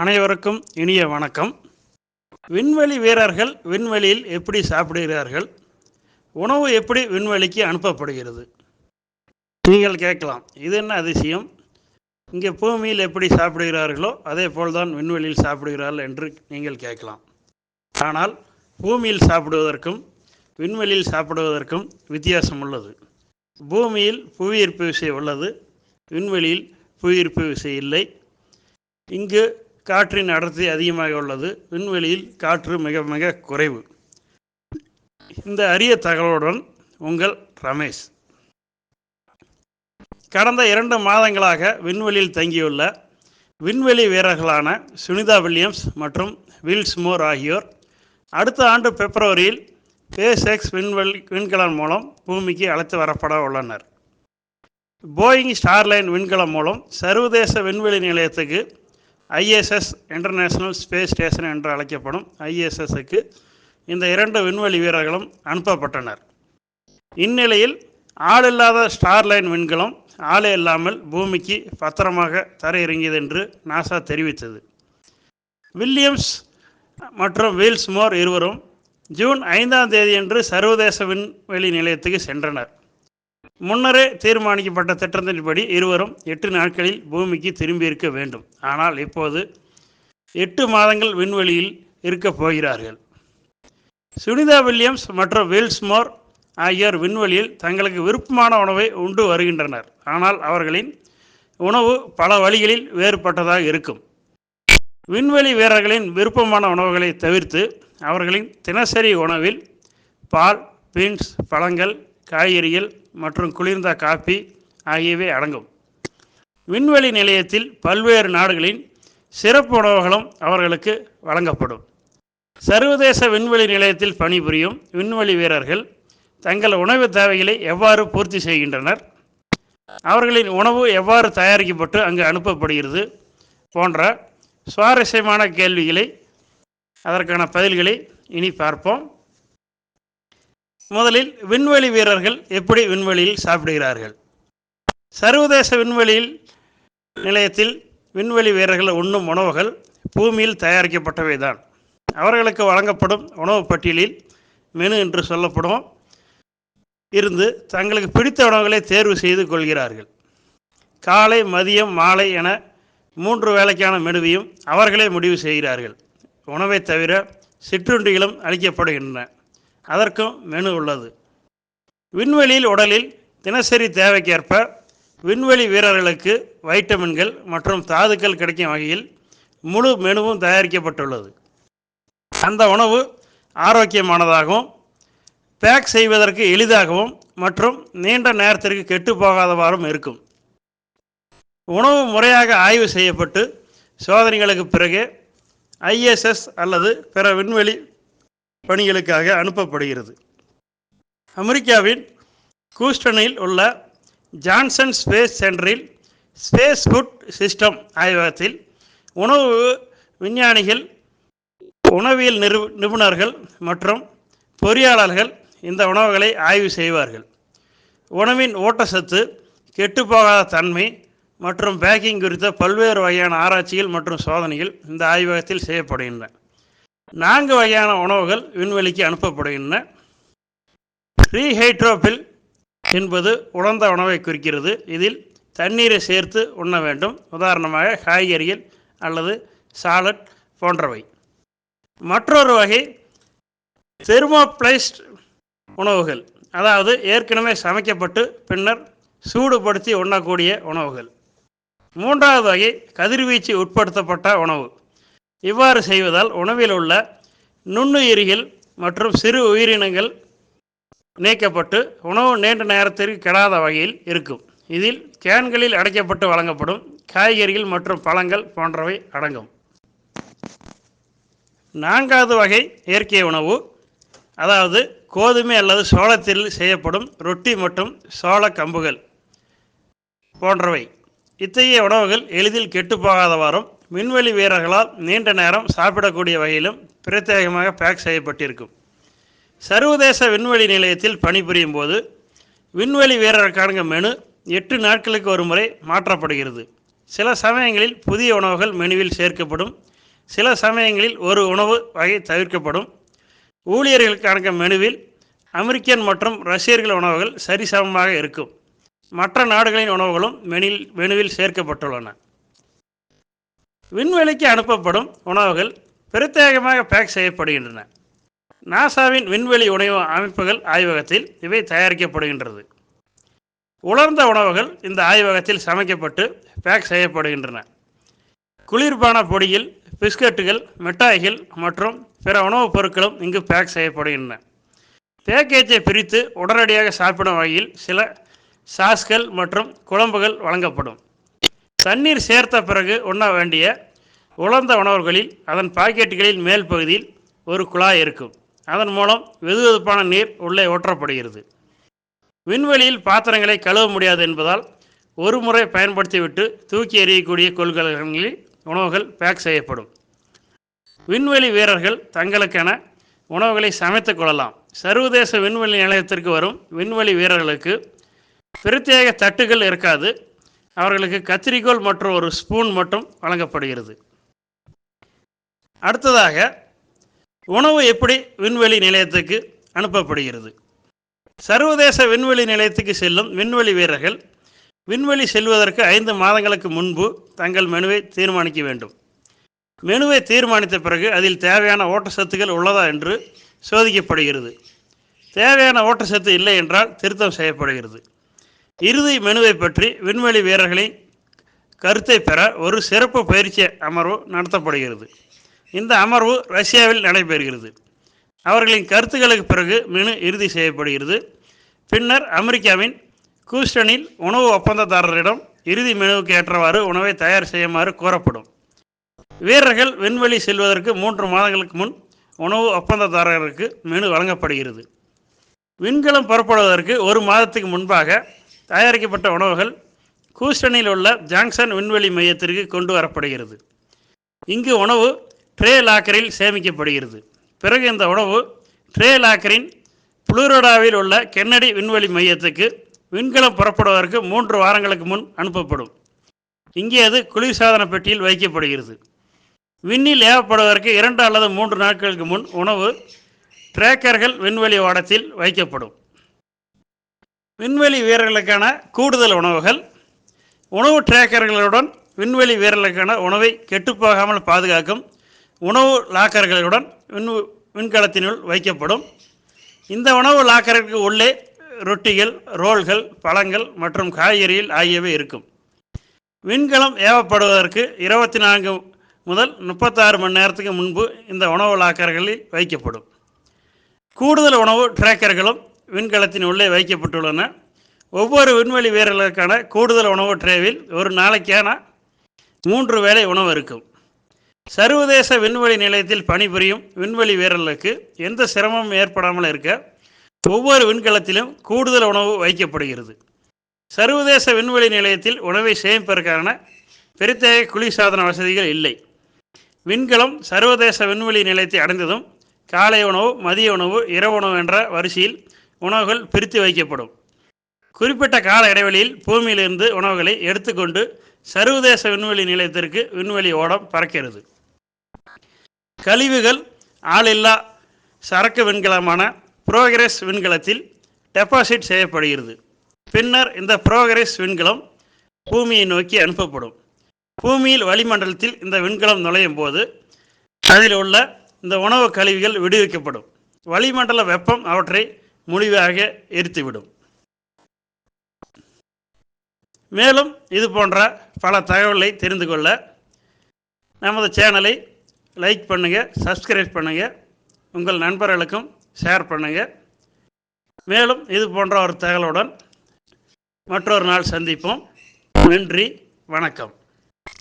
அனைவருக்கும் இனிய வணக்கம். விண்வெளி வீரர்கள் விண்வெளியில் எப்படி சாப்பிடுகிறார்கள்? உணவு எப்படி விண்வெளிக்கு அனுப்பப்படுகிறது? நீங்கள் கேட்கலாம். இது என்ன அதிசயம்? இங்கே பூமியில் எப்படி சாப்பிடுகிறார்களோ அதே போல்தான் விண்வெளியில் சாப்பிடுகிறார்கள் என்று நீங்கள் கேட்கலாம். ஆனால் பூமியில் சாப்பிடுவதற்கும் விண்வெளியில் சாப்பிடுவதற்கும் வித்தியாசம் உள்ளது. பூமியில் புவியீர்ப்பு விசை உள்ளது. விண்வெளியில் புவியீர்ப்பு விசை இல்லை. இங்கு காற்றின் அடர்த்தி அதிகமாக உள்ளது. விண்வெளியில் காற்று மிக மிக குறைவு. இந்த அரிய தகவலுடன் உங்கள் ரமேஷ். கடந்த இரண்டு மாதங்களாக விண்வெளியில் தங்கியுள்ள விண்வெளி வீரர்களான சுனிதா வில்லியம்ஸ் மற்றும் வில்ஸ் மோர் ஆகியோர் அடுத்த ஆண்டு பிப்ரவரியில் ஸ்பேஸ் எக்ஸ் விண்வெளி விண்கலம் மூலம் பூமிக்கு அழைத்து வரப்பட உள்ளனர். போயிங் ஸ்டார்லைன் விண்கலம் மூலம் சர்வதேச விண்வெளி நிலையத்துக்கு ஐஎஸ்எஸ் இன்டர்நேஷ்னல் ஸ்பேஸ் ஸ்டேஷன் என்று அழைக்கப்படும் ஐஎஸ்எஸ்க்கு இந்த இரண்டு விண்வெளி வீரர்களும் அனுப்பப்பட்டனர். இந்நிலையில் ஆளில்லாத ஸ்டார்லைன் விண்கலம் ஆளே இல்லாமல் பூமிக்கு பத்திரமாக தரையிறங்கியது என்று நாசா தெரிவித்தது. வில்லியம்ஸ் மற்றும் வீல்ஸ்மோர் இருவரும் ஜூன் ஐந்தாம் தேதியன்று சர்வதேச விண்வெளி நிலையத்துக்கு சென்றனர். முன்னரே தீர்மானிக்கப்பட்ட திட்டத்தின்படி இருவரும் எட்டு நாட்களில் பூமிக்கு திரும்பியிருக்க வேண்டும். ஆனால் இப்போது எட்டு மாதங்கள் விண்வெளியில் இருக்கப் போகிறார்கள். சுனிதா வில்லியம்ஸ் மற்றும் வில்ஸ்மோர் ஆகியோர் விண்வெளியில் தங்களுக்கு விருப்பமான உணவை உண்டு வருகின்றனர். ஆனால் அவர்களின் உணவு பல வழிகளில் வேறுபட்டதாக இருக்கும். விண்வெளி வீரர்களின் விருப்பமான உணவுகளை தவிர்த்து அவர்களின் தினசரி உணவில் பால் பீன்ஸ் பழங்கள் காய்கறிகள் மற்றும் குளிர்ந்த காபி ஆகியவை அடங்கும். விண்வெளி நிலையத்தில் பல்வேறு நாடுகளின் சிறப்பு உணவுகளும் அவர்களுக்கு வழங்கப்படும். சர்வதேச விண்வெளி நிலையத்தில் பணிபுரியும் விண்வெளி வீரர்கள் தங்கள் உணவு தேவைகளை எவ்வாறு பூர்த்தி செய்கின்றனர்? அவர்களின் உணவு எவ்வாறு தயாரிக்கப்பட்டு அங்கு அனுப்பப்படுகிறது? போன்ற சுவாரஸ்யமான கேள்விகளை அதற்கான பதில்களை இனி பார்ப்போம். முதலில் விண்வெளி வீரர்கள் எப்படி விண்வெளியில் சாப்பிடுகிறார்கள்? சர்வதேச விண்வெளியில் நிலையத்தில் விண்வெளி வீரர்கள் உண்ணும் உணவுகள் பூமியில் தயாரிக்கப்பட்டவை தான் அவர்களுக்கு வழங்கப்படும் உணவு பட்டியலில் மெனு என்று சொல்லப்படும் இருந்து தங்களுக்கு பிடித்த உணவுகளை தேர்வு செய்து கொள்கிறார்கள். காலை மதியம் மாலை என மூன்று வேளைக்கான மெனுவையும் அவர்களே முடிவு செய்கிறார்கள். உணவை தவிர சிற்றுண்டிகளும் அளிக்கப்படுகின்றன. அதற்கும் மெனு உள்ளது. விண்வெளியில் உடலில் தினசரி தேவைக்கேற்ப விண்வெளி வீரர்களுக்கு வைட்டமின்கள் மற்றும் தாதுக்கள் கிடைக்கும் வகையில் முழு மெனுவும் தயாரிக்கப்பட்டுள்ளது. அந்த உணவு ஆரோக்கியமானதாகவும் பேக் செய்வதற்கு எளிதாகவும் மற்றும் நீண்ட நேரத்திற்கு கெட்டு போகாதவாறும் இருக்கும். உணவு முறையாக ஆய்வு செய்யப்பட்டு சோதனைகளுக்கு பிறகு ஐஎஸ்எஸ் அல்லது பிற விண்வெளி பணிகளுக்காக அனுப்பப்படுகிறது. அமெரிக்காவின் கூஸ்டனில் உள்ள ஜான்சன் ஸ்பேஸ் சென்டரில் ஸ்பேஸ் ஃபுட் சிஸ்டம் ஆய்வகத்தில் உணவு விஞ்ஞானிகள் உணவியல் நிறு நிபுணர்கள் மற்றும் பொறியாளர்கள் இந்த உணவுகளை ஆய்வு செய்வார்கள். உணவின் ஊட்டச்சத்து கெட்டுப்போகாத தன்மை மற்றும் பேக்கிங் குறித்த பல்வேறு வகையான ஆராய்ச்சிகள் மற்றும் சோதனைகள் இந்த ஆய்வகத்தில் செய்யப்படுகின்றன. நான்கு வகையான உணவுகள் விண்வெளிக்கு அனுப்பப்படுகின்றன. ரீஹைட்ரோபில் என்பது உலர்ந்த உணவை குறிக்கிறது. இதில் தண்ணீரை சேர்த்து உண்ண வேண்டும். உதாரணமாக காய்கறிகள் அல்லது சாலட் போன்றவை. மற்றொரு வகை தெர்மோப்ளைஸ்ட் உணவுகள் அதாவது ஏற்கனவே சமைக்கப்பட்டு பின்னர் சூடுபடுத்தி உண்ணக்கூடிய உணவுகள். மூன்றாவது வகை கதிர்வீச்சு உட்படுத்தப்பட்ட உணவு இவ்வாறு செய்வதால் உணவில் உள்ள நுண்ணுயிரிகள் மற்றும் சிறு உயிரினங்கள் நீக்கப்பட்டு உணவு நீண்ட நேரத்திற்கு கெடாத வகையில் இருக்கும். இதில் கேன்களில் அடைக்கப்பட்டு வழங்கப்படும் காய்கறிகள் மற்றும் பழங்கள் போன்றவை அடங்கும். நான்காவது வகை இயற்கை உணவு அதாவது கோதுமை அல்லது சோளத்தில் செய்யப்படும் ரொட்டி மற்றும் சோள கம்புகள் போன்றவை. இத்தகைய உணவுகள் எளிதில் கெட்டுப்போகாதவாறும் விண்வெளி வீரர்களால் நீண்ட நேரம் சாப்பிடக்கூடிய வகையிலும் பிரத்யேகமாக பேக் செய்யப்பட்டிருக்கும். சர்வதேச விண்வெளி நிலையத்தில் பணிபுரியும் போது விண்வெளி வீரருக்கான மெனு எட்டு நாட்களுக்கு ஒரு முறை மாற்றப்படுகிறது. சில சமயங்களில் புதிய உணவுகள் மெனுவில் சேர்க்கப்படும். சில சமயங்களில் ஒரு உணவு வகை தவிர்க்கப்படும். ஊழியர்களுக்கான மெனுவில் அமெரிக்கன் மற்றும் ரஷ்யர்கள் உணவுகள் சரிசமமாக இருக்கும். மற்ற நாடுகளின் உணவுகளும் மெனில் மெனுவில் சேர்க்கப்பட்டுள்ளன. விண்வெளிக்கு அனுப்பப்படும் உணவுகள் பிரத்யேகமாக பேக் செய்யப்படுகின்றன. நாசாவின் விண்வெளி உணவு அமைப்புகள் ஆய்வகத்தில் இவை தயாரிக்கப்படுகின்றது. உலர்ந்த உணவுகள் இந்த ஆய்வகத்தில் சமைக்கப்பட்டு பேக் செய்யப்படுகின்றன. குளிர்பான பொடியில் பிஸ்கட்டுகள் மிட்டாய்கள் மற்றும் பிற உணவுப் பொருட்களும் இங்கு பேக் செய்யப்படுகின்றன. பேக்கேஜை பிரித்து உடனடியாக சாப்பிடும் வகையில் சில சாஸ்கள் மற்றும் குழம்புகள் வழங்கப்படும். தண்ணீர் சேர்த்த பிறகு உண்ண வேண்டிய உலர்ந்த உணவுகளில் அதன் பாக்கெட்டுகளில் மேல் பகுதியில் ஒரு குழாய் இருக்கும். அதன் மூலம் வெதுவெதுப்பான நீர் உள்ளே ஊற்றப்படுகிறது விண்வெளியில் பாத்திரங்களை கழுவ முடியாது என்பதால் ஒரு முறை பயன்படுத்திவிட்டு தூக்கி எறியக்கூடிய கொள்கலன்களில் உணவுகள் பேக் செய்யப்படும். விண்வெளி வீரர்கள் தங்களுக்கென உணவுகளை சமைத்துக் கொள்ளலாம். சர்வதேச விண்வெளி நிலையத்திற்கு வரும் விண்வெளி வீரர்களுக்கு பிரத்யேக தட்டுகள் இருக்காது. அவர்களுக்கு கத்திரிக்கோல் மற்றும் ஒரு ஸ்பூன் மட்டும் வழங்கப்படுகிறது. அடுத்ததாக உணவு எப்படி விண்வெளி நிலையத்துக்கு அனுப்பப்படுகிறது? சர்வதேச விண்வெளி நிலையத்துக்கு செல்லும் விண்வெளி வீரர்கள் விண்வெளி செல்வதற்கு ஐந்து மாதங்களுக்கு முன்பு தங்கள் மெனுவை தீர்மானிக்க வேண்டும். மெனுவை தீர்மானித்த பிறகு அதில் தேவையான ஓட்டச்சத்துக்கள் உள்ளதா என்று சோதிக்கப்படுகிறது. தேவையான ஓட்டச்சத்து இல்லை என்றால் திருத்தம் செய்யப்படுகிறது. இறுதி மெனுவை பற்றி விண்வெளி வீரர்களின் கருத்தை பெற ஒரு சிறப்பு பயிற்சி அமர்வு நடத்தப்படுகிறது. இந்த அமர்வு ரஷ்யாவில் நடைபெறுகிறது. அவர்களின் கருத்துக்களுக்கு பிறகு மெனு இறுதி செய்யப்படுகிறது. பின்னர் அமெரிக்காவின் கூஸ்டனில் உணவு ஒப்பந்ததாரரிடம் இறுதி மெனுவுக்கு ஏற்றவாறு உணவை தயார் செய்யுமாறு கூறப்படும் வீரர்கள் விண்வெளி செல்வதற்கு மூன்று மாதங்களுக்கு முன் உணவு ஒப்பந்ததாரருக்கு மெனு வழங்கப்படுகிறது. விண்கலம் புறப்படுவதற்கு ஒரு மாதத்துக்கு முன்பாக தயாரிக்கப்பட்ட உணவுகள் கூஸ்டனில் உள்ள ஜாங்சன் விண்வெளி மையத்திற்கு கொண்டு வரப்படுகிறது. இங்கு உணவு ட்ரே லாக்கரில் சேமிக்கப்படுகிறது. பிறகு இந்த உணவு ட்ரே லாக்கரின் புளூரடாவில் உள்ள கென்னடி விண்வெளி மையத்துக்கு விண்கலம் புறப்படுவதற்கு மூன்று வாரங்களுக்கு முன் அனுப்பப்படும். இங்கே அது குளிர்சாதன பெட்டியில் வைக்கப்படுகிறது. விண்ணில் ஏவப்படுவதற்கு இரண்டு அல்லது மூன்று நாட்களுக்கு முன் உணவு ட்ரேக்கர்கள் விண்வெளி ஓடத்தில் வைக்கப்படும். விண்வெளி வீரர்களுக்கான கூடுதல் உணவுகள் உணவு ட்ரேக்கர்களுடன் விண்வெளி வீரர்களுக்கான உணவை கெட்டுப்போகாமல் பாதுகாக்கும் உணவு லாக்கர்களுடன் விண் விண்கலத்தினுள் வைக்கப்படும். இந்த உணவு லாக்கருக்கு உள்ளே ரொட்டிகள் ரோல்கள் பழங்கள் மற்றும் காய்கறிகள் ஆகியவை இருக்கும். விண்கலம் ஏவப்படுவதற்கு இருபத்தி நான்கு முதல் முப்பத்தாறு மணி நேரத்துக்கு முன்பு இந்த உணவு லாக்கர்களில் வைக்கப்படும். கூடுதல் உணவு ட்ரேக்கர்களும் விண்கலத்தின் உள்ளே வைக்கப்பட்டுள்ளன. ஒவ்வொரு விண்வெளி வீரர்களுக்கான கூடுதல் உணவு ட்ரேவில் ஒரு நாளைக்கான மூன்று வேளை உணவு இருக்கும். சர்வதேச விண்வெளி நிலையத்தில் பணிபுரியும் விண்வெளி வீரர்களுக்கு எந்த சிரமமும் ஏற்படாமல் இருக்க ஒவ்வொரு விண்கலத்திலும் கூடுதல் உணவு வைக்கப்படுகிறது. சர்வதேச விண்வெளி நிலையத்தில் உணவை சேமிப்பதற்கான பெருத்தேக குளிர்சாதன வசதிகள் இல்லை. விண்கலம் சர்வதேச விண்வெளி நிலையத்தை அடைந்ததும் காலை உணவு மதிய உணவு இரவு உணவு என்ற வரிசையில் உணவுகள் பிரித்து வைக்கப்படும். குறிப்பிட்ட கால இடைவெளியில் பூமியிலிருந்து உணவுகளை எடுத்துக்கொண்டு சர்வதேச விண்வெளி நிலையத்திற்கு விண்வெளி ஓடம் பறக்கிறது. கழிவுகள் ஆளில்லா சரக்கு விண்கலமான புரோகிரஸ் விண்கலத்தில் டெபாசிட் செய்யப்படுகிறது. பின்னர் இந்த புரோகிரஸ் விண்கலம் பூமியை நோக்கி அனுப்பப்படும். பூமியில் வளிமண்டலத்தில் இந்த விண்கலம் நுழையும் போது அதில் உள்ள இந்த உணவு கழிவுகள் விடுவிக்கப்படும். வளிமண்டல வெப்பம் அவற்றை முடிவாக எரித்துவிடும். மேலும் இது போன்ற பல தகவலை தெரிந்து கொள்ள நமது சேனலை லைக் பண்ணுங்கள் சப்ஸ்கிரைப் பண்ணுங்கள் உங்கள் நண்பர்களுக்கும் ஷேர் பண்ணுங்கள் மேலும் இது போன்ற ஒரு தகவலுடன் மற்றொரு நாள் சந்திப்போம். நன்றி வணக்கம்.